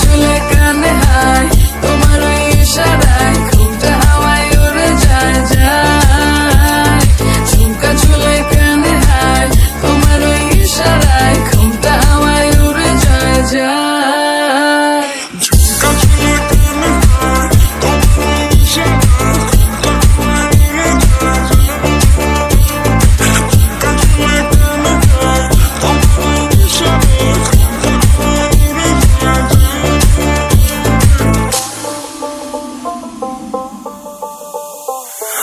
ঝুলে কানে হায়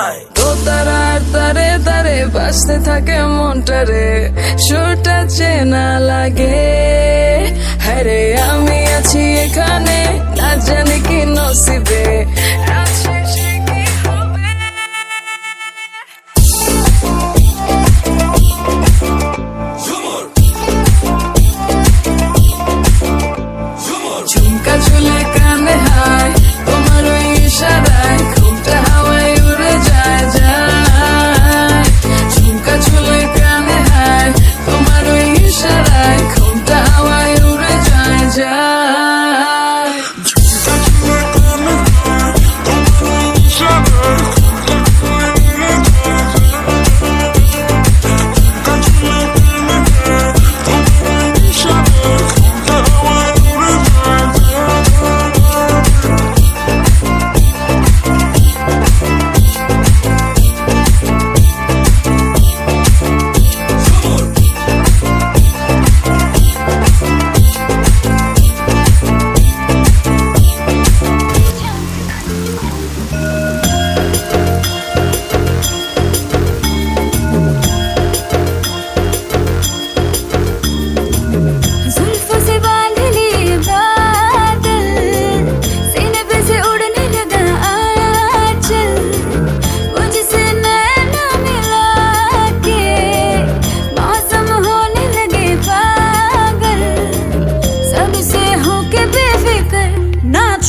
mine দোতারার তারে তারে বাসতে থাকে মনটারে সুরটা চেনা লাগে। হ্যাঁ আমি আছি এখানে।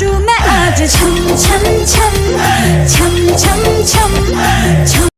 요즘에 아주 참 참 참 참 참참